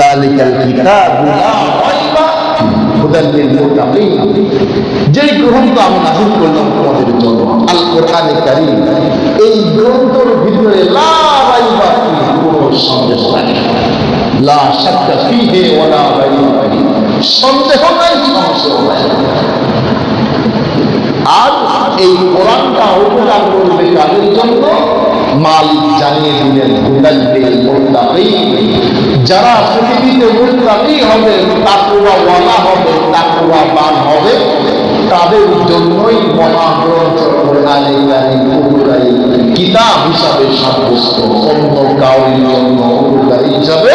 দালিকাল কিতাবু লা রাইবা হুদাল লিল মুত্তাকিন যেই গ্রন্থ আমি নাযিল করলাম তোমাদের জন্য, আল কোরআনে কারীম, এই গ্রন্থের ভিতরে লা রাইবা কোনো সন্দেহ নাই। লা শাক্কা ফিহি ওয়ালা রাইবা ফিহি। সন্দেহ নাই সংশয় নাই। আর এই কোরআনটা অবদান করবে কাদের জন্য? মালিক জানিয়ে দিলেন, হুদাল্লিল মুত্তাকিন যারা পৃথিবীতে মুত্তাকি হবে তাকওয়া ওয়ালা হবে তাকওয়া বান হবে, তাদের জন্যই মহাগ্রন্থ কোরআনে কারীম উপকারী কিতাব হিসাবে সাব্যস্ত অন্য কাউরির জন্য উপকারী হিসাবে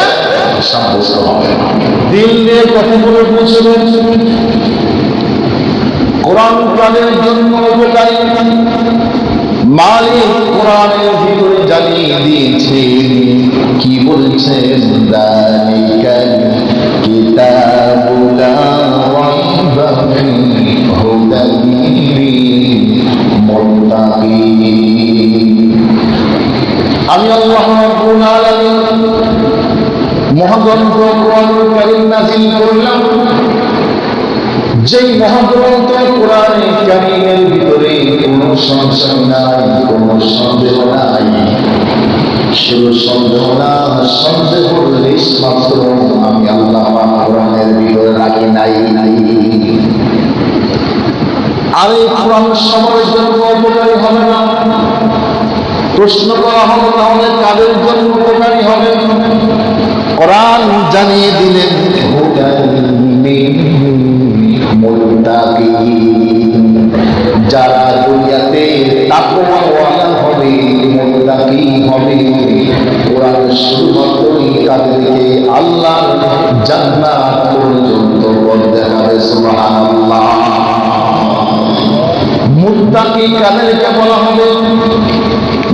সাব্যস্ত হবে। দিল নিয়ে কথাগুলো বুঝবেন কোরআন প্রাণের জন্য উপকারী মালিক কোরআনের ভিতরে জানিয়ে দিয়েছে কি বলছেন দালিকাল কিতাবুলা আমি আল্লাহ রাব্বুল আলামিন মহাগ্রন্থ কোরআনুল কারীম নাযিল করলাম। যেই মহাগ্রন্থ কারিমের ভিতরে কোনো সন্দেহ নাই। শুধু সন্দেহ না সন্দেহ মাত্র আমি আল্লাহ কোরআনের রাখি নাই নাই। কোরআন জন্য উপকারী হবে না। প্রশ্ন করা হবে, তাহলে কাদের জন্য উপকারী হবে? কোরআন জানিয়ে দিলেন তাদেরকে আল্লাহ জান্নাত পর্যন্ত দেখাবে সুবহানাল্লাহ। মুত্তাকি কাদেরকে বলা হবে।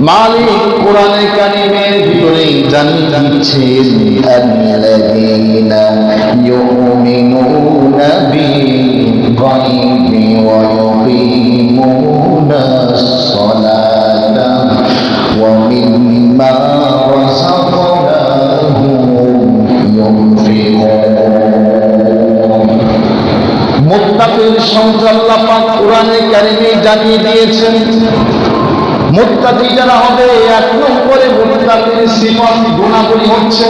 মালিক কোরআনে কারিমের ভিতরে জানিয়ে দিচ্ছেন আল্লাযীনা সংখ্যা আল্লাহ পাক জানিয়ে দিয়েছেন মুত্তাকি যারা হবে এক নম্বরে মুত্তাকির গুণাবলী হচ্ছে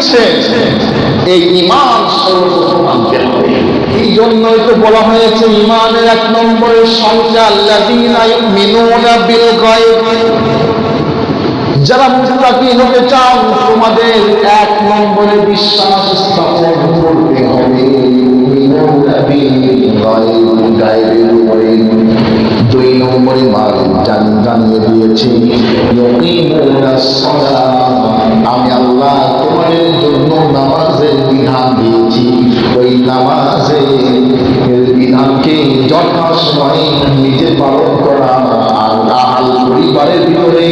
দিচ্ছেন এই ইমান সর্বপ্রথম আনতে হবে। এই জন্যই তো বলা হয়েছে ইমানের এক নম্বরের সংখ্যা আল্লাযীনা ইউমিনুনা বিল যারা মুত্তাকি হতে চাও তোমাদের এক নম্বরে বিশ্বাস স্থাপন করতে হবে। দুই নম্বরে মাল জানিয়ে দিয়েছি আমি আল্লাহ তোমাদের জন্য নামাজের বিধান দিয়েছি। ওই নামাজের বিধানকে যথাসময়ে নিজে পালন করা আর আহাল পরিবারের ভিতরে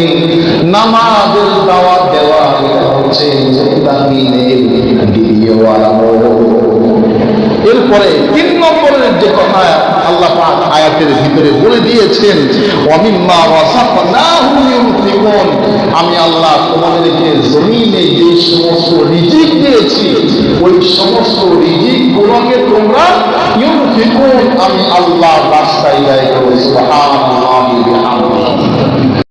নামাজের দাওয়াত দেওয়া, এটা হচ্ছে মুত্তাকিনের দ্বিতীয় আলামত। এরপরে তিন নম্বরের যে কথা আল্লাহ আয়াতের ভিতরে বলে দিয়েছেন অমিম্মা ওয়াসাফনাহুম ইউনফিকুন। আমি আল্লাহ তোমাদেরকে জমিনে যে সমস্ত রিজিক দিয়েছি, ওই সমস্ত রিজিক গুলোকে তোমরা আমি আল্লাহ রাস্তায় ব্যয় করো সুবহানাল্লাহি বিহামদিহি